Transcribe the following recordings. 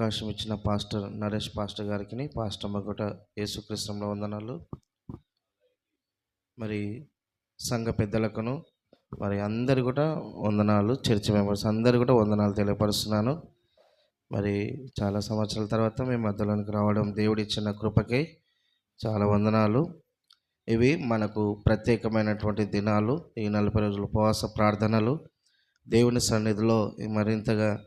అవకాశం ఇచ్చిన pastor Naresh pastor గారికి పాస్టర్ మగట యేసుకృష్ణంలో వందనాలు. మరి సంఘ పెద్దలకును మరి అందరు కూడా వందనాలు చర్చ్ మెంబర్స్ అందరు కూడా వందనాలు తెలియపరుస్తున్నాను. మరి చాలా సంవత్సరాల తర్వాత మేము మధ్యలోనికి రావడం దేవుడిచ్చిన కృపకై చాలా వందనాలు. ఇవి మనకు ప్రత్యేకమైనటువంటి దినాలు ఈ నలభై రోజుల ఉపవాస ప్రార్థనలు. దేవుని సన్నిధిలో మరింతగా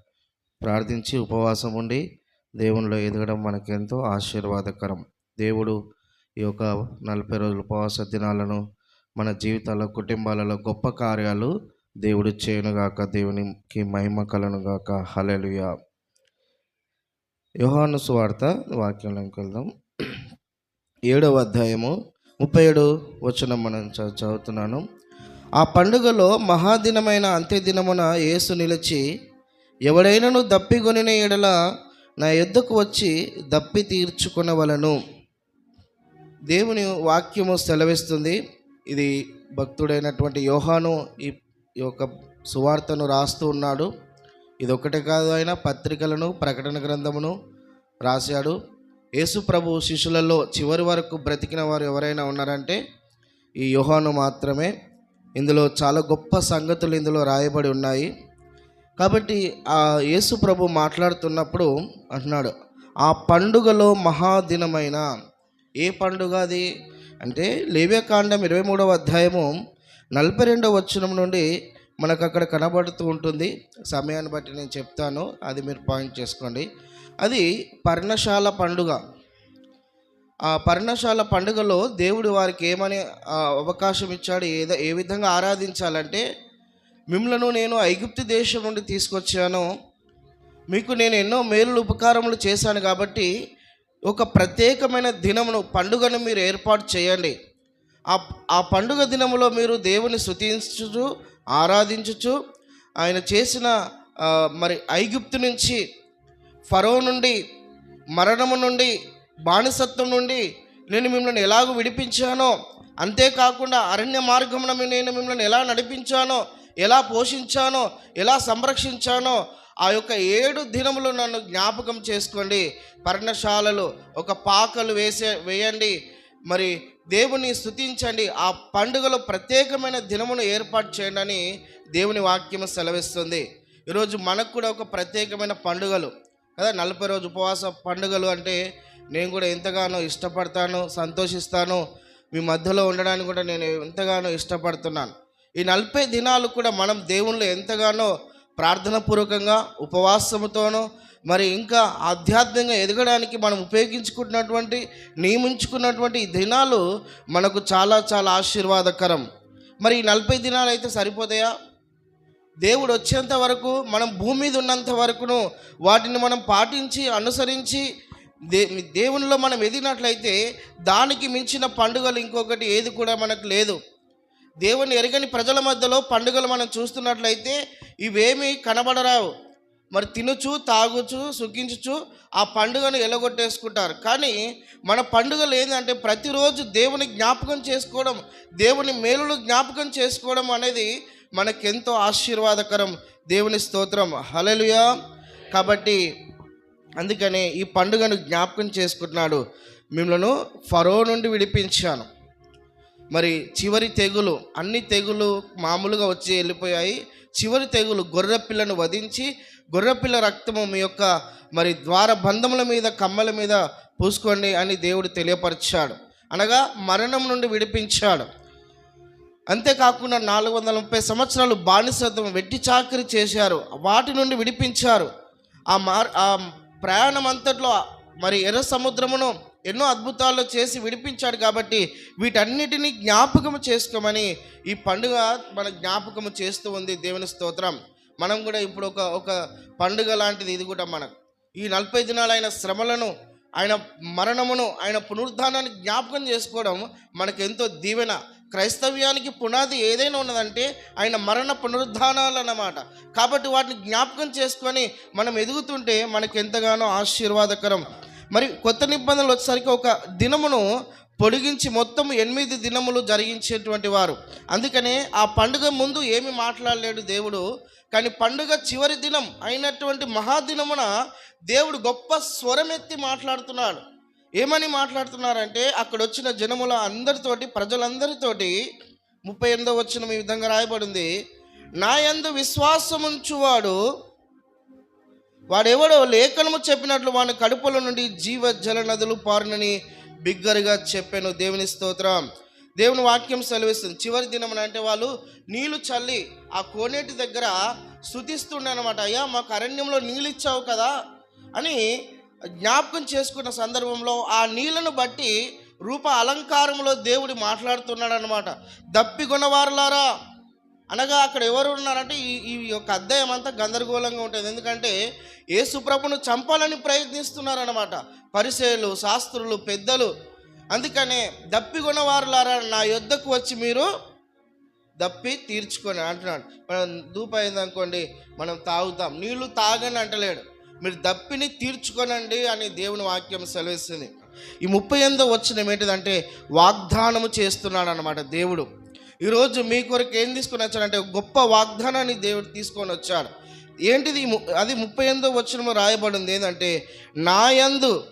ప్రార్థించి ఉపవాసం ఉండి దేవునిలో ఎదగడం మనకెంతో ఆశీర్వాదకరం. దేవుడు ఈ యొక్క నలభై రోజుల ఉపవాస దినాలను మన జీవితాల కుటుంబాలలో గొప్ప కార్యాలు దేవుడు చేయనుగాక దేవునికి మహిమ కలనుగాక హలెలుయా యోహాను సువార్త వాక్యంలోకి వెళ్దాం. ఏడవ అధ్యాయము ముప్పై ఏడు వచనం మనం చ- చదువుతున్నాను. ఆ పండుగలో మహాదినమైన అంత్యదినమున యేసు నిలిచి ఎవడైనను దప్పిగొనిన ఎడల నా యొద్దకు వచ్చి దప్పి తీర్చుకునవలను. దేవుని వాక్యము సెలవిస్తుంది. ఇది భక్తుడైనటువంటి యోహాను ఈ ఈ యొక్క సువార్తను రాస్తూ ఉన్నాడు. ఇది ఒకటే కాదు ఆయన పత్రికలను ప్రకటన గ్రంథమును రాశాడు. యేసు ప్రభు శిష్యులలో చివరి వరకు బ్రతికిన వారు ఎవరైనా ఉన్నారంటే ఈ యోహాను మాత్రమే. ఇందులో చాలా గొప్ప సంగతులు ఇందులో రాయబడి ఉన్నాయి. కాబట్టి ఆ యేసు ప్రభు మాట్లాడుతున్నప్పుడు అంటున్నాడు ఆ పండుగలో మహాదినమైన ఏ పండుగ అది? అంటే లేవ్యకాండం ఇరవై మూడవ అధ్యాయము నలభై రెండవ వచనం నుండి మనకు అక్కడ కనబడుతూ ఉంటుంది. సమయాన్ని బట్టి నేను చెప్తాను అది మీరు పాయింట్ చేసుకోండి. అది పర్ణశాల పండుగ. ఆ పర్ణశాల పండుగలో దేవుడు వారికి ఏమని అవకాశం ఇచ్చాడు ఏదో ఏ విధంగా ఆరాధించాలంటే మిమ్మలను నేను ఐగుప్తు దేశం నుండి తీసుకొచ్చాను. మీకు నేను ఎన్నో మేలు ఉపకారములు చేశాను కాబట్టి ఒక ప్రత్యేకమైన దినమును పండుగను మీరు ఏర్పాటు చేయండి. ఆ ఆ పండుగ దినములో మీరు దేవుని స్తుతించుచు ఆరాధించుచు ఆయన చేసిన మరి ఐగుప్తు నుంచి ఫరో నుండి మరణము నుండి బానిసత్వం నుండి నేను మిమ్మల్ని ఎలాగో విడిపించానో అంతేకాకుండా అరణ్య మార్గమున నేను మిమ్మల్ని ఎలా నడిపించానో ఎలా పోషించానో ఎలా సంరక్షించానో ఆ యొక్క ఏడు దినములు నన్ను జ్ఞాపకం చేసుకోండి. పర్ణశాలలు ఒక పాకలు వేసే వేయండి. మరి దేవుని స్తుతించండి. ఆ పండుగలో ప్రత్యేకమైన దినమును ఏర్పాటు చేయండి అని దేవుని వాక్యం సెలవిస్తుంది. ఈరోజు మనకు కూడా ఒక ప్రత్యేకమైన పండుగలు. కదా నలభై రోజు ఉపవాస పండుగలు అంటే నేను కూడా ఎంతగానో ఇష్టపడతాను సంతోషిస్తాను. మీ మధ్యలో ఉండడానికి కూడా నేను ఎంతగానో ఇష్టపడుతున్నాను. ఈ నలభై దినాలు కూడా మనం దేవుళ్ళు ఎంతగానో ప్రార్థనపూర్వకంగా ఉపవాసముతోనూ మరి ఇంకా ఆధ్యాత్మికంగా ఎదగడానికి మనం ఉపయోగించుకుంటున్నటువంటి నియమించుకున్నటువంటి ఈ దినాలు మనకు చాలా చాలా ఆశీర్వాదకరం. మరి ఈ నలభై దినాలు అయితే సరిపోతాయా? దేవుడు వచ్చేంత వరకు మనం భూమి మీద ఉన్నంత వరకును వాటిని మనం పాటించి అనుసరించి దే దేవునిలో మనం ఎదిగినట్లయితే దానికి మించిన పండుగలు ఇంకొకటి ఏది కూడా మనకు లేదు. దేవుని ఎరగని ప్రజల మధ్యలో పండుగలు మనం చూస్తున్నట్లయితే ఇవేమీ కనబడరావు. మరి తినుచు తాగుచు సుఖించుచు ఆ పండుగను ఎలగొట్టేసుకుంటారు. కానీ మన పండుగలు ఏంటంటే ప్రతిరోజు దేవుని జ్ఞాపకం చేసుకోవడం దేవుని మేలులు జ్ఞాపకం చేసుకోవడం అనేది మనకెంతో ఆశీర్వాదకరం. దేవుని స్తోత్రం. హలలుయా కాబట్టి అందుకనే ఈ పండుగను జ్ఞాపకం చేసుకుంటున్నాడు. మిమ్మల్ని ఫరో నుండి విడిపించాను. మరి చివరి తెగులు అన్ని తెగులు మామూలుగా వచ్చి వెళ్ళిపోయాయి. చివరి తెగులు గొర్రెపిల్లను వధించి గొర్రెపిల్ల రక్తము మీ యొక్క మరి ద్వార బంధముల మీద కమ్మల మీద పూసుకోండి అని దేవుడు తెలియపరిచాడు. అనగా మరణం నుండి విడిపించాడు. అంతేకాకుండా నాలుగు వందల ముప్పై సంవత్సరాలు బానిసత్వం వెట్టి చాకరీ చేశారు. వాటి నుండి విడిపించారు. ఆ మార్ ఆ ప్రయాణం అంతట్లో మరి ఎర్ర సముద్రమును ఎన్నో అద్భుతాలు చేసి విడిపించాడు కాబట్టి వీటన్నిటిని జ్ఞాపకము చేసుకోమని ఈ పండుగ మన జ్ఞాపకము చేస్తూ ఉంది దేవుని స్తోత్రం. మనం కూడా ఇప్పుడు ఒక ఒక పండుగ లాంటిది ఇది కూడా మనకు ఈ నలభై దినాలు ఆయన శ్రమలను ఆయన మరణమును ఆయన పునరుద్ధానాన్ని జ్ఞాపకం చేసుకోవడం మనకు ఎంతో దీవెన. క్రైస్తవ్యానికి పునాది ఏదైనా ఉన్నదంటే ఆయన మరణ పునరుద్ధానాలు అన్నమాట. కాబట్టి వాటిని జ్ఞాపకం చేసుకొని మనం ఎదుగుతుంటే మనకు ఎంతగానో ఆశీర్వాదకరం. మరి కొత్త నిబంధనలు వచ్చేసరికి ఒక దినమును పొడిగించి మొత్తం ఎనిమిది దినములు జరిగించేటువంటి వారు. అందుకనే ఆ పండుగ ముందు ఏమి మాట్లాడలేడు దేవుడు. కానీ పండుగ చివరి దినం అయినటువంటి మహాదినమున దేవుడు గొప్ప స్వరమెత్తి మాట్లాడుతున్నాడు. ఏమని మాట్లాడుతున్నారంటే అక్కడ వచ్చిన జనముల అందరితోటి ప్రజలందరితోటి ముప్పై ఎనిమిదో వచ్చిన ఈ విధంగా రాయబడింది. నా యందు విశ్వాసముంచువాడు వాడెవడో లేఖనము చెప్పినట్లు వాని కడుపుల నుండి జీవ జల నదులు పారునని బిగ్గరగా చెప్పాను. దేవుని స్తోత్రం. దేవుని వాక్యం సెలవిస్తుంది. చివరి దినమున అంటే వాళ్ళు నీళ్ళు చల్లి ఆ కోనేటి దగ్గర అనమాట అయ్యా మాకు అరణ్యంలో నీళ్ళు ఇచ్చావు కదా అని జ్ఞాపకం చేసుకున్న సందర్భంలో ఆ నీళ్ళను బట్టి రూప అలంకారంలో దేవుడు మాట్లాడుతున్నాడనమాట దప్పిగొనవారులారా అనగా అక్కడ ఎవరు ఉన్నారంటే ఈ ఈ యొక్క అధ్యాయం అంతా గందరగోళంగా ఉంటుంది. ఎందుకంటే యేసుప్రభును చంపాలని ప్రయత్నిస్తున్నారన్నమాట. పరిచయులు శాస్త్రులు పెద్దలు. అందుకనే దప్పికొన్నవారులారా నా యొద్దకు వచ్చి మీరు దప్పి తీర్చుకొని అంటున్నాడు. మనం దూప అయిందనుకోండి మనం తాగుతాం. నీళ్ళు తాగని అంటలేడు. మీరు దప్పిని తీర్చుకొనండి అని దేవుని వాక్యం సెలవిస్తుంది. ఈ ముప్పై ఎనిమిదో వచ్చిన ఏంటిదంటే వాగ్దానము చేస్తున్నాడు అనమాట దేవుడు. ఈరోజు మీ కొరకు ఏం తీసుకొని వచ్చాడంటే గొప్ప వాగ్దానాన్ని దేవుడు తీసుకొని వచ్చాడు. ఏంటిది ము- అది ముప్పై ఎనిమిదో వచ్చిన రాయబడింది ఏంటంటే నాయందు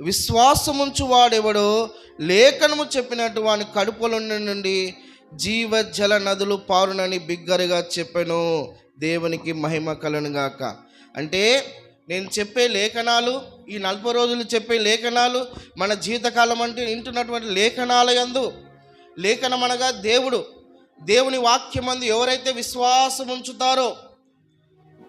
విశ్వాసముంచు వాడెవడో లేఖనము చెప్పినట్టు వాని కడుపుల నుండి జీవ జల నదులు పారునని బిగ్గరగా చెప్పాను. దేవునికి మహిమ కలను గాక. అంటే నేను చెప్పే లేఖనాలు ఈ నలభై రోజులు చెప్పే లేఖనాలు మన జీవితకాలం అంటే వింటున్నటువంటి లేఖనాల యందు లేఖనం అనగా దేవుడు దేవుని వాక్యమందు ఎవరైతే విశ్వాసం ఉంచుతారో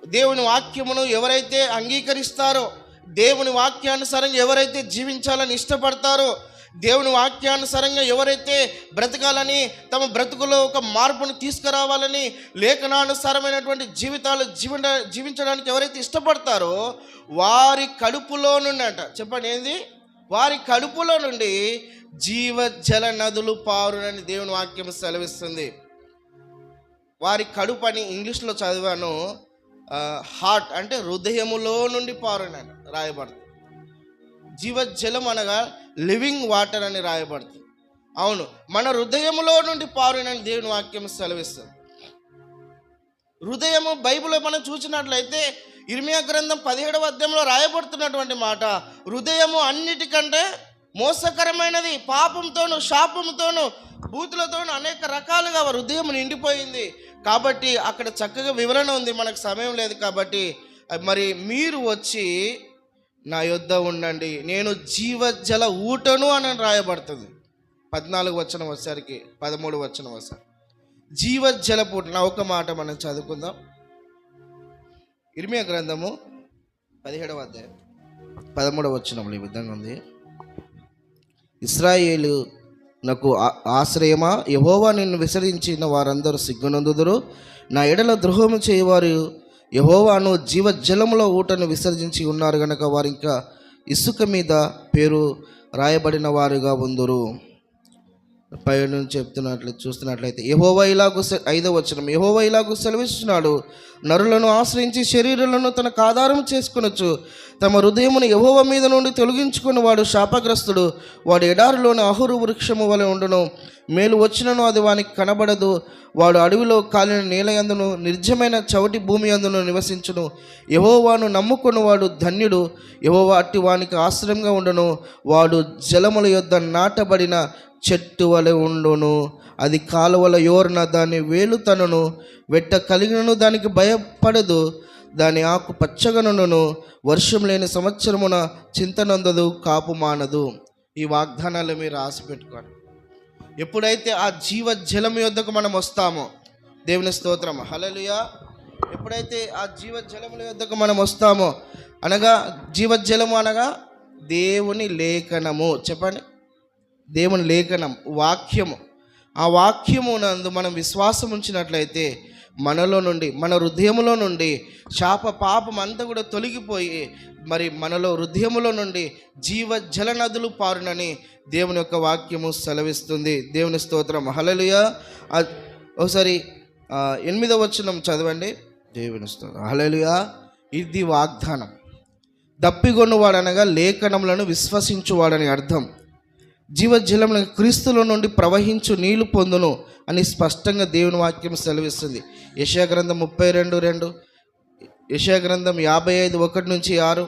దేవుని వాక్యమును ఎవరైతే అంగీకరిస్తారో దేవుని వాక్యానుసారంగా ఎవరైతే జీవించాలని ఇష్టపడతారో దేవుని వాక్యానుసారంగా ఎవరైతే బ్రతకాలని తమ బ్రతుకులో ఒక మార్పును తీసుకురావాలని లేఖనానుసారమైనటువంటి జీవితాలు జీవన జీవించడానికి ఎవరైతే ఇష్టపడతారో వారి కడుపులో నుండి అంట చెప్పండి ఏంది? వారి కడుపులో నుండి జీవ జల నదులు పారునని దేవుని వాక్యం సెలవిస్తుంది. వారి కడుపు అని ఇంగ్లీష్లో చదివాను హార్ట్ అంటే హృదయములో నుండి పారునని రాయబడుతుంది. జీవజలం అనగా లివింగ్ వాటర్ అని రాయబడుతుంది. అవును మన హృదయములో నుండి పారునని దేవుని వాక్యం సెలవిస్తుంది. హృదయము బైబిల్లో మనం చూసినట్లయితే ఇర్మియా గ్రంథం పదిహేడవ అధ్యాయంలో రాయబడుతున్నటువంటి మాట హృదయము అన్నిటికంటే మోసకరమైనది పాపంతోను శాపంతోను బూతులతోను అనేక రకాలుగా హృదయం నిండిపోయింది. కాబట్టి అక్కడ చక్కగా వివరణ ఉంది మనకు సమయం లేదు కాబట్టి. మరి మీరు వచ్చి నా యొద్ద ఉండండి నేను జీవజల ఊటను అని రాయబడుతుంది. పద్నాలుగు వచ్చిన వచ్చరికి పదమూడు వచ్చిన వచ్చారు జీవజల పూట నా ఒక మాట మనం చదువుకుందాం. ఇర్మియా గ్రంథము పదిహేడవ అధ్యాయం పదమూడవ వచ్చినప్పుడు ఈ విధంగా ఉంది. ఇస్రాయేలు నాకు ఆ- ఆశ్రయమా? యహోవా నిన్ను విసరించిన వారందరూ సిగ్గునందుదురు. నా ఎడల ద్రోహము చేయవారు. యహోవాను జీవజలములో ఊటను విసర్జించి ఉన్నారు గనక వారింకా ఇంకా ఇసుక మీద పేరు రాయబడిన వారుగా ఉందరు. పై నుంచి చెప్తున్నట్లు చూస్తున్నట్లయితే యహోవా ఇలాగు సె- వచ్చిన వచనం యహోవా ఇలాగు సెలవిస్తున్నాడు. నరులను ఆశ్రయించి శరీరాలను తనకు ఆధారం చేసుకునొచ్చు. తమ హృదయమును యహోవ మీద నుండి తొలగించుకుని వాడు శాపగ్రస్తుడు. వాడు ఎడారిలోని అహురు వృక్షము వలె ఉండును. మేలు వచ్చినను అది వానికి కనబడదు. వాడు అడవిలో కాలిన నీలయందును నిర్జమైన చవటి భూమి అందును నివసించును. యహోవాను నమ్ముకుని వాడు ధన్యుడు. యహోవా అట్టి వానికి ఆశ్రయంగా ఉండను. వాడు జలముల యొద్ద నాటబడిన చెట్టు వలె ఉండును. అది కాలువల యోర్న దాని వేలుతనను వెట్ట కలిగినను దానికి భయపడదు. దాని ఆకు పచ్చగనును వర్షం లేని సంవత్సరమున చింతనందదు కాపు మానదు. ఈ వాగ్దానాలు మీరు ఆశ పెట్టుకోండి. ఎప్పుడైతే ఆ జీవ జలం యొద్దకు మనం వస్తామో దేవుని స్తోత్రం. హలలుయా ఎప్పుడైతే ఆ జీవ జలముల యొద్దకు మనం వస్తామో అనగా జీవజలము అనగా దేవుని లేఖనము. చెప్పండి. దేవుని లేఖనం వాక్యము. ఆ వాక్యము నందు మనం విశ్వాసం ఉంచినట్లయితే మనలో నుండి మన హృదయములో నుండి శాప పాపం అంతా కూడా తొలగిపోయి మరి మనలో హృదయములో నుండి జీవ జల నదులు పారునని దేవుని యొక్క వాక్యము సెలవిస్తుంది. దేవుని స్తోత్రం. హలలుయ ఒకసారి ఎనిమిదవ వచనం చదవండి. దేవుని స్తోత్రం. హలలుయ ఇది వాగ్దానం. దప్పిగొన్నవాడనగా లేఖనములను విశ్వసించువాడని అర్థం. జీవజలం క్రీస్తులో నుండి ప్రవహించు నీళ్ళు పొందును అని స్పష్టంగా దేవుని వాక్యం సెలవిస్తుంది. యశాగ్రంథం ముప్పై రెండు రెండు యశాగ్రంథం యాభై ఐదు ఒకటి నుంచి ఆరు.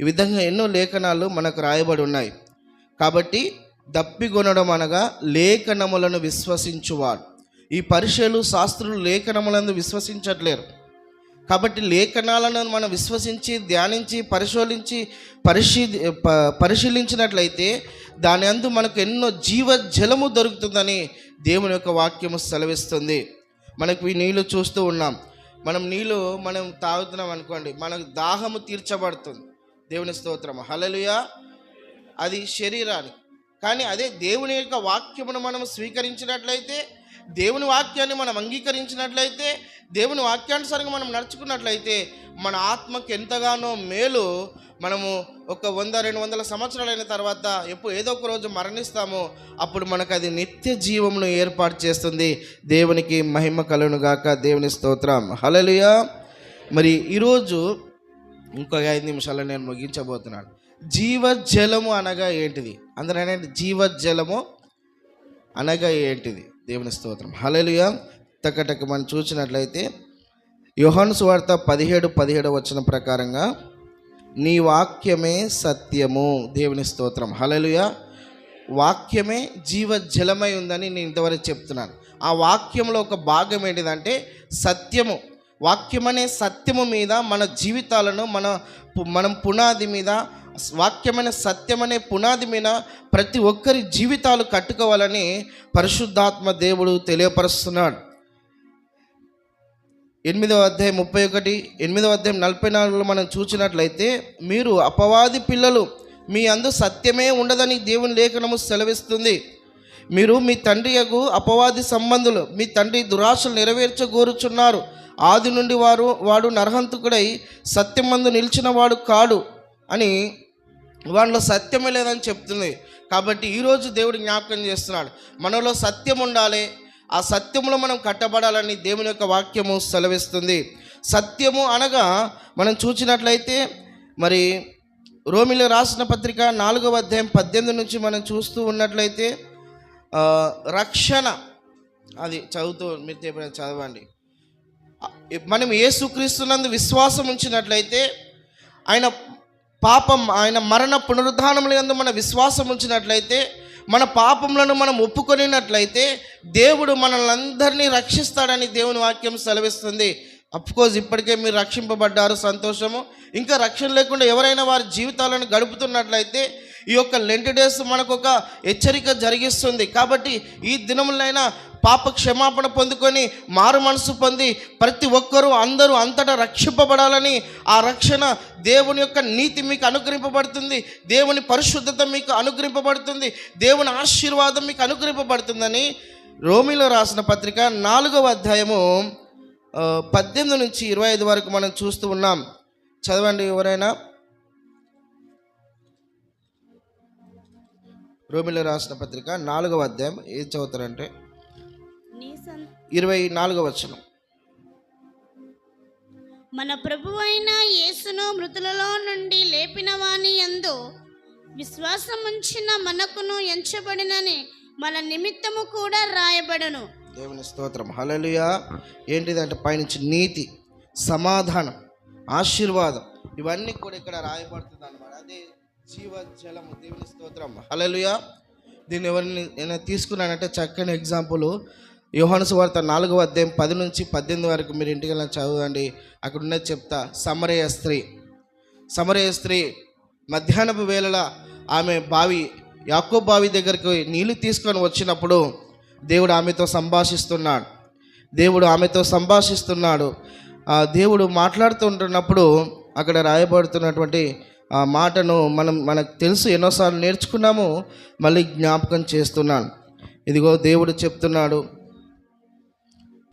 ఈ విధంగా ఎన్నో లేఖనాలు మనకు రాయబడి ఉన్నాయి. కాబట్టి దప్పిగొనడం అనగా లేఖనములను విశ్వసించువాడు. ఈ పరిశీలు శాస్త్రులు లేఖనములను విశ్వసించట్లేరు. కాబట్టి లేఖనాలను మనం విశ్వసించి ధ్యానించి పరిశోధించి పరిశీ ప- పరిశీలించినట్లయితే దాని అందు మనకు ఎన్నో జీవ జలము దొరుకుతుందని దేవుని యొక్క వాక్యము సెలవిస్తుంది. మనకు ఈ నీళ్ళు చూస్తూ ఉన్నాం. మనం నీళ్ళు మనం తాగుతున్నాం అనుకోండి మనకు దాహము తీర్చబడుతుంది. దేవుని స్తోత్రం. హలలుయా అది శరీరానికి. కానీ అదే దేవుని యొక్క వాక్యమును మనం స్వీకరించినట్లయితే దేవుని వాక్యాన్ని మనం అంగీకరించినట్లయితే దేవుని వాక్యానుసారంగా మనం నడుచుకున్నట్లయితే మన ఆత్మకు ఎంతగానో మేలు మనము ఒక వంద రెండు వందల సంవత్సరాలైన తర్వాత ఎప్పుడు ఏదో ఒక రోజు మరణిస్తామో అప్పుడు మనకు అది నిత్య జీవమును ఏర్పాటు చేస్తుంది. దేవునికి మహిమ కలను గాక దేవుని స్తోత్రం. హలలుయా మరి ఈరోజు ఇంకొక ఐదు నిమిషాల్లో నేను ముగించబోతున్నాను. జీవజలము అనగా ఏంటిది? అందులో జీవజలము అనగా ఏంటిది? దేవుని స్తోత్రం. హల్లెలూయా. తక్కటక్క మనం చూసినట్లయితే యోహాను సువార్త పదిహేడు పదిహేడు వచ్చిన ప్రకారంగా నీ వాక్యమే సత్యము. దేవుని స్తోత్రం. హలలుయ వాక్యమే జీవజలమై ఉందని నేను ఇంతవరకు చెప్తున్నాను. ఆ వాక్యంలో ఒక భాగం ఏంటిదంటే సత్యము. వాక్యమనే సత్యము మీద మన జీవితాలను మన పు- మనం పునాది మీద వాక్యమైన సత్యమనే పునాది మీద ప్రతి ఒక్కరి జీవితాలు కట్టుకోవాలని పరిశుద్ధాత్మ దేవుడు తెలియపరుస్తున్నాడు. ఎనిమిదవ అధ్యాయం ముప్పై ఒకటి ఎనిమిదవ అధ్యాయం నలభై నాలుగులో మనం చూసినట్లయితే మీరు అపవాది పిల్లలు మీ అందు సత్యమే ఉండదని దేవుని లేఖనము సెలవిస్తుంది. మీరు మీ తండ్రియకు అపవాది సంబంధులు మీ తండ్రి దురాశలు నెరవేర్చగోరుచున్నారు. ఆది నుండి వారు వాడు నరహంతకుడై సత్యమందు నిలిచిన వాడు కాడు అని వాళ్ళలో సత్యమే లేదని చెప్తుంది. కాబట్టి ఈరోజు దేవుడు జ్ఞాపకం చేస్తున్నాడు. మనలో సత్యం ఉండాలి. ఆ సత్యంలో మనం కట్టబడాలని దేవుని యొక్క వాక్యము సెలవిస్తుంది. సత్యము అనగా మనం చూసినట్లయితే మరి రోమిలో రాసిన పత్రిక నాలుగవ అధ్యాయం పద్దెనిమిది నుంచి మనం చూస్తూ ఉన్నట్లయితే రక్షణ. అది చదువుతూ మీరు చెప్పిన చదవండి. మనం యేసుక్రీస్తునందు విశ్వాసం ఉంచినట్లయితే ఆయన పాపం ఆయన మరణ పునరుద్ధానములందు మన విశ్వాసం ఉంచినట్లయితే మన పాపములను మనం ఒప్పుకొనినట్లయితే దేవుడు మనల్ని అందరినీ రక్షిస్తాడని దేవుని వాక్యం సెలవిస్తుంది. అఫ్కోర్స్ ఇప్పటికే మీరు రక్షింపబడ్డారు సంతోషము. ఇంకా రక్షణ లేకుండా ఎవరైనా వారి జీవితాలను గడుపుతున్నట్లయితే ఈ యొక్క లెంట్ డేస్ మనకు ఒక హెచ్చరిక జరిగిస్తుంది. కాబట్టి ఈ దినములైనా పాప క్షమాపణ పొందుకొని మారు మనసు పొంది ప్రతి ఒక్కరూ అందరూ అంతటా రక్షింపబడాలని ఆ రక్షణ దేవుని యొక్క నీతి మీకు అనుగ్రహింపబడుతుంది. దేవుని పరిశుద్ధత మీకు అనుగ్రహింపబడుతుంది. దేవుని ఆశీర్వాదం మీకు అనుగ్రహింపబడుతుందని రోమిలో రాసిన పత్రిక నాలుగవ అధ్యాయము పద్దెనిమిది నుంచి ఇరవై ఐదు వరకు మనం చూస్తూ ఉన్నాం. చదవండి ఎవరైనా. రోమిలో రాసిన పత్రిక నాలుగవ అధ్యాయం ఏం చదువుతారంటే? ఇరవై నాలుగవ వచనం. మన ప్రభువైన యేసును మృతులలో నుండి లేపిన వాని యందు విశ్వాసముంచిన మనకును ఎంచబడినని మన నిమిత్తము కూడా రాయబడను. దేవుని స్తోత్రం. హల్లెలూయా. ఏంటిదంటే పైనుంచి నీతి సమాధానం ఆశీర్వాదం ఇవన్నీ కూడా ఇక్కడ రాయబడుతుంది అనమాట అదే జీవ జలము దేవుని స్తోత్రం హల్లెలూయా. దీన్ని ఎవరిని నేను తీసుకున్నానంటే చక్కని ఎగ్జాంపుల్. యోహాను వార్త నాలుగవ అధ్యాయం పది నుంచి పద్దెనిమిది వరకు మీరు ఇంటికి వెళ్ళి చదవండి. అక్కడ ఉన్నది చెప్తా. సమరయ స్త్రీ. సమరయ స్త్రీ మధ్యాహ్నపు వేళల ఆమె బావి యాకో బావి దగ్గరికి నీళ్ళు తీసుకొని వచ్చినప్పుడు దేవుడు ఆమెతో సంభాషిస్తున్నాడు. దేవుడు ఆమెతో సంభాషిస్తున్నాడు. ఆ దేవుడు మాట్లాడుతుంటున్నప్పుడు అక్కడ రాయబడుతున్నటువంటి ఆ మాటను మనం మనకు తెలుసు ఎన్నోసార్లు నేర్చుకున్నాము మళ్ళీ జ్ఞాపకం చేస్తున్నాను. ఇదిగో దేవుడు చెప్తున్నాడు.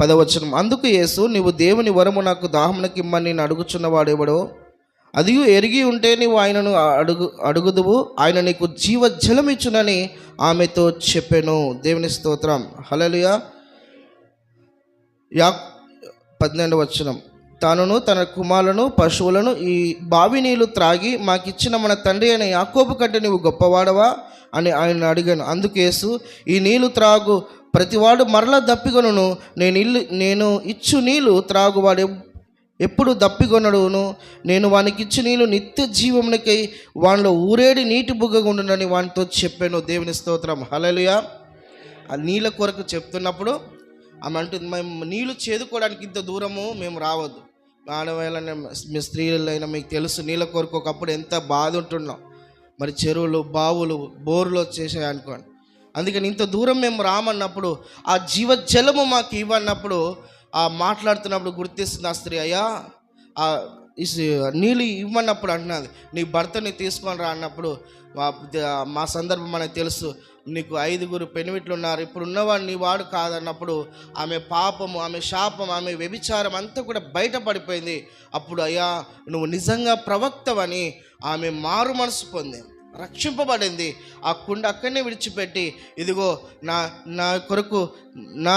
పదవచనం అందుకు యేసు నీవు దేవుని వరము నాకు దాహమునకిమ్మని నేను అడుగుచున్నవాడెవడో అది ఎరిగి ఉంటే నీవు ఆయనను అడుగు అడుగుదువు ఆయన నీకు జీవ జలమిచ్చునని ఆమెతో చెప్పాను. దేవుని స్తోత్రం. హలలుయా యా పన్నెండు వచనం. తనను తన కుమారులను పశువులను ఈ బావి నీళ్ళు త్రాగి మాకిచ్చిన మన తండ్రి అయిన యాకోబు కంటే నువ్వు గొప్పవాడవా అని ఆయన అడిగాను. అందుకేసు ఈ నీళ్ళు త్రాగు ప్రతివాడు మరలా దప్పికొనును. నేను ఇల్లు నేను ఇచ్చు నీళ్ళు త్రాగువాడు వాడు ఎప్పుడు దప్పికొనడును నేను వానికి ఇచ్చి నీళ్ళు నిత్య జీవమునికై వానిలో ఊరేడి నీటి బుగ్గగా ఉండునని వానితో చెప్పాను. దేవుని స్తోత్రం. హలలుయా ఆ నీళ్ళ కొరకు చెప్తున్నప్పుడు ఆమె అంటుంది మేము నీళ్ళు చేదుకోవడానికి ఇంత దూరము మేము రావద్దు. ఆడవాళ్ళని మీ స్త్రీలైనా మీకు తెలుసు నీళ్ళ కొరకు ఒకప్పుడు ఎంత బాధ ఉంటున్నాం మరి చెరువులు బావులు బోర్లు వచ్చేసాయి అనుకోండి. అందుకని ఇంత దూరం మేము రామన్నప్పుడు ఆ జీవజలము మాకు ఇవ్వన్నప్పుడు ఆ మాట్లాడుతున్నప్పుడు గుర్తిస్తుంది ఆ స్త్రీ అయ్యా ఆ నీళ్ళు ఇవ్వన్నప్పుడు అంటున్నది. నీ భర్తని తీసుకొని రా అన్నప్పుడు మా- మా సందర్భం మనకు తెలుసు. నీకు ఐదుగురు పెనిమిట్లు ఉన్నారు. ఇప్పుడు ఉన్నవాడు నీ వాడు కాదన్నప్పుడు ఆమె పాపము ఆమె శాపం ఆమె వ్యభిచారం అంతా కూడా బయటపడిపోయింది. అప్పుడు అయ్యా నువ్వు నిజంగా ప్రవక్తవని ఆమె మారు మనసు పొందింది. రక్షింపబడింది. ఆ కుండ అక్కడనే విడిచిపెట్టి ఇదిగో నా నా కొరకు నా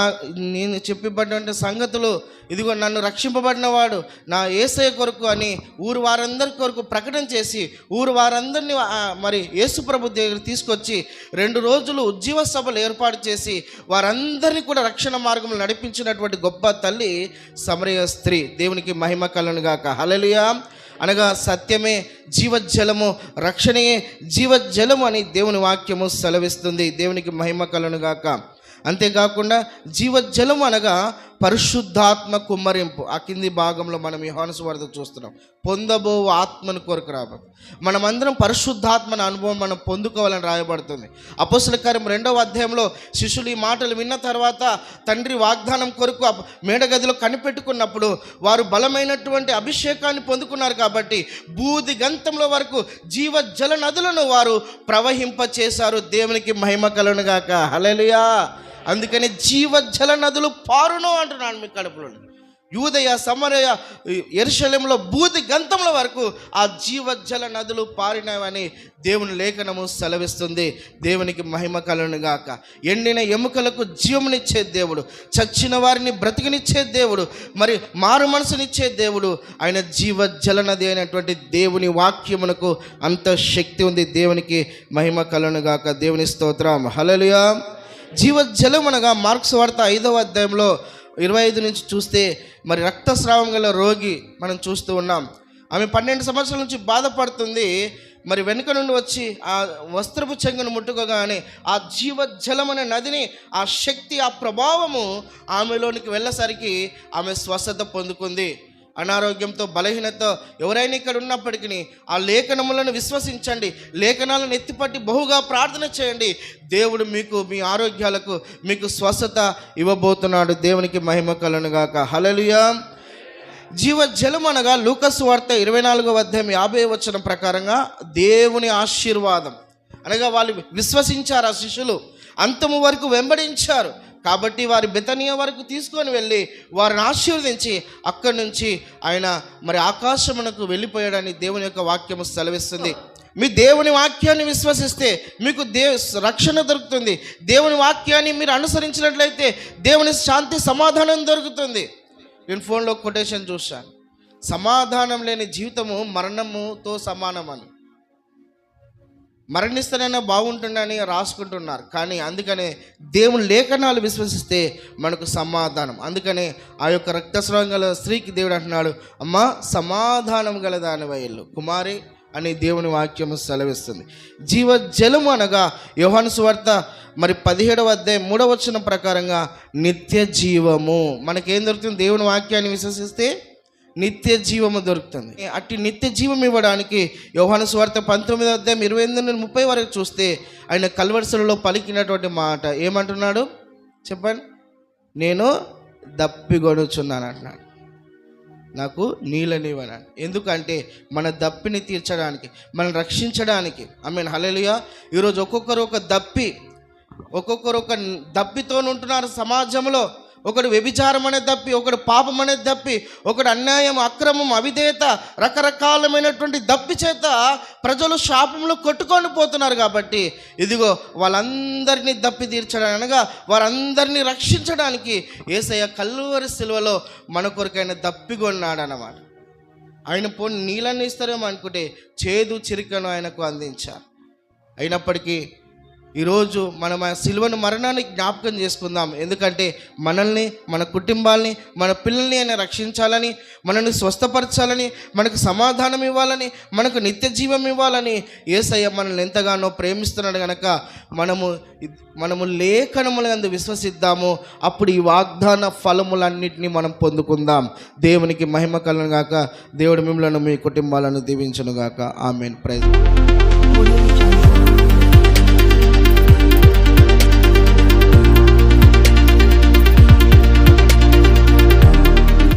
నేను చెప్పబడినటువంటి సంగతులు ఇదిగో నన్ను రక్షింపబడినవాడు నా ఏసయ కొరకు అని ఊరు వారందరి కొరకు ప్రకటన చేసి ఊరు వారందరినీ మరి యేసుప్రభు దగ్గర తీసుకొచ్చి రెండు రోజులు ఉజ్జీవ సభలు ఏర్పాటు చేసి వారందరినీ కూడా రక్షణ మార్గంలో నడిపించినటువంటి గొప్ప తల్లి సమరయ స్త్రీ. దేవునికి మహిమ కలను గాక హలలియా అనగా సత్యమే జీవజలము రక్షణయే జీవజలము అని దేవుని వాక్యము సెలవిస్తుంది. దేవునికి మహిమ కలను గాక అంతేకాకుండా జీవజలం అనగా పరిశుద్ధాత్మ కుమ్మరింపు. ఆ కింది భాగంలో మనం ఈ వార్త చూస్తున్నాం. పొందబో ఆత్మను కొరకు రాబడి మనమందరం పరిశుద్ధాత్మన అనుభవం మనం పొందుకోవాలని రాయబడుతుంది. అపోసల కార్యం రెండవ అధ్యాయంలో శిష్యులు ఈ మాటలు విన్న తర్వాత తండ్రి వాగ్దానం కొరకు మేడగదిలో కనిపెట్టుకున్నప్పుడు వారు బలమైనటువంటి అభిషేకాన్ని పొందుకున్నారు కాబట్టి బూది గంతంలో వరకు జీవ జల నదులను వారు ప్రవహింప చేశారు దేవునికి మహిమ కలను గాక. హల్లెలూయా. అందుకని జీవజల నదులు పారును అంటున్నాను మీ కడుపులో యూదయ సమరయ ఎరుశలంలో బూతి గంతముల వరకు ఆ జీవజల నదులు పారినవని దేవుని లేఖనము సెలవిస్తుంది. దేవునికి మహిమ కలను గాక. ఎండిన ఎముకలకు జీవమునిచ్చే దేవుడు చచ్చిన వారిని బ్రతికినిచ్చే దేవుడు మరి మారు మనసునిచ్చే దేవుడు ఆయన జీవజల నది అయినటువంటి దేవుని వాక్యమునకు అంత శక్తి ఉంది. దేవునికి మహిమ కలను గాక. దేవుని స్తోత్రం. హల్లెలూయా. జీవజలం అనగా మార్క్స్ వార్త ఐదవ అధ్యాయంలో ఇరవై ఐదు నుంచి చూస్తే మరి రక్తస్రావం గల రోగి మనం చూస్తూ ఉన్నాం. ఆమె పన్నెండు సంవత్సరాల నుంచి బాధపడుతుంది. మరి వెనుక నుండి వచ్చి ఆ వస్త్రపు చెంగును ముట్టుకోగానే ఆ జీవజలం అనే నదిని ఆ శక్తి ఆ ప్రభావము ఆమెలోనికి వెళ్ళసరికి ఆమె స్వస్థత పొందుకుంది. అనారోగ్యంతో బలహీనత ఎవరైనా ఇక్కడ ఉన్నప్పటికీ ఆ లేఖనములను విశ్వసించండి. లేఖనాలను ఎత్తిపట్టి బహుగా ప్రార్థన చేయండి. దేవుడు మీకు మీ ఆరోగ్యాలకు మీకు స్వస్థత ఇవ్వబోతున్నాడు. దేవునికి మహిమ కలనుగాక హలలుయా జీవజలం అనగా లూకస్ వార్త ఇరవై నాలుగో అధ్యాయం యాభై వచ్చిన ప్రకారంగా దేవుని ఆశీర్వాదం. అనగా వాళ్ళు విశ్వసించారు ఆ శిష్యులు. అంతము వరకు వెంబడించారు. కాబట్టి వారి బెతనియా వరకు తీసుకొని వెళ్ళి వారిని ఆశీర్వదించి అక్కడి నుంచి ఆయన మరి ఆకాశమునకు వెళ్ళిపోయాడని దేవుని యొక్క వాక్యము సెలవిస్తుంది. మీ దేవుని వాక్యాన్ని విశ్వసిస్తే మీకు దే రక్షణ దొరుకుతుంది. దేవుని వాక్యాన్ని మీరు అనుసరించినట్లయితే దేవుని శాంతి సమాధానం దొరుకుతుంది. నేను ఫోన్లో కొటేషన్ చూశాను. సమాధానం లేని జీవితము మరణముతో సమానమని. మరణిస్తేనైనా బాగుంటుందని రాసుకుంటున్నారు. కానీ అందుకనే దేవుని లేఖనాలు విశ్వసిస్తే మనకు సమాధానం. అందుకనే ఆ యొక్క రక్తస్రావం గల స్త్రీకి దేవుడు అంటున్నాడు అమ్మా సమాధానం గల దాని వైళ్ళు. కుమారి అని దేవుని వాక్యము సెలవిస్తుంది. జీవజలము అనగా యోహాను సువార్త మరి పదిహేడవ అధ్యాయం మూడవ వచ్చిన ప్రకారంగా నిత్య జీవము మనకేం దొరుకుతుంది? దేవుని వాక్యాన్ని విశ్వసిస్తే నిత్య జీవము దొరుకుతుంది. అట్టి నిత్య జీవం ఇవ్వడానికి యోహాను స్వార్థ పంతొమ్మిది అధ్యాయం ఇరవై ఎనిమిది నుండి ముప్పై వరకు చూస్తే ఆయన కల్వర్సలలో పలికినటువంటి మాట ఏమంటున్నాడు? చెప్పండి. నేను దప్పిగొడుచున్నాను అంటున్నాడు. నాకు నీళ్ళనివ్వనాడు ఎందుకంటే మన దప్పిని తీర్చడానికి మనం రక్షించడానికి. ఐ మీన్ హలెలుయా ఈరోజు ఒక్కొక్కరు ఒక దప్పి ఒక్కొక్కరు ఒక దప్పితో ఉంటున్నారు సమాజంలో. ఒకడు వ్యభిచారం అనేది తప్పి ఒకడు పాపం అనేది తప్పి ఒకడు అన్యాయం అక్రమం అవిధేయత రకరకాలమైనటువంటి దప్పి చేత ప్రజలు శాపంలో కొట్టుకొని పోతున్నారు కాబట్టి ఇదిగో వాళ్ళందరినీ దప్పి తీర్చడానికి అనగా వారందరినీ రక్షించడానికి ఏసయ్య కల్లువరి సిలువలో మన కొరకైన దప్పిగొన్నాడు అన్నమాట ఆయన పోనీ నీళ్ళని ఇస్తారేమో అనుకుంటే చేదు చిరికను ఆయనకు అందించారు. అయినప్పటికీ ఈరోజు మనం ఆ సిలువను మరణాన్ని జ్ఞాపకం చేసుకుందాం. ఎందుకంటే మనల్ని మన కుటుంబాల్ని మన పిల్లల్ని ఆయన రక్షించాలని మనల్ని స్వస్థపరచాలని మనకు సమాధానం ఇవ్వాలని మనకు నిత్య జీవం ఇవ్వాలని ఏసయ్య మనల్ని ఎంతగానో ప్రేమిస్తున్నాడు కనుక మనము మనము లేఖనములందు విశ్వసిద్దాము. అప్పుడు ఈ వాగ్దాన ఫలములన్నింటినీ మనం పొందుకుందాం. దేవునికి మహిమ కలను గాక. దేవుడు మిమ్మల్ని మీ కుటుంబాలను దీవించను గాక. ఆమెన్. ప్రైజ్.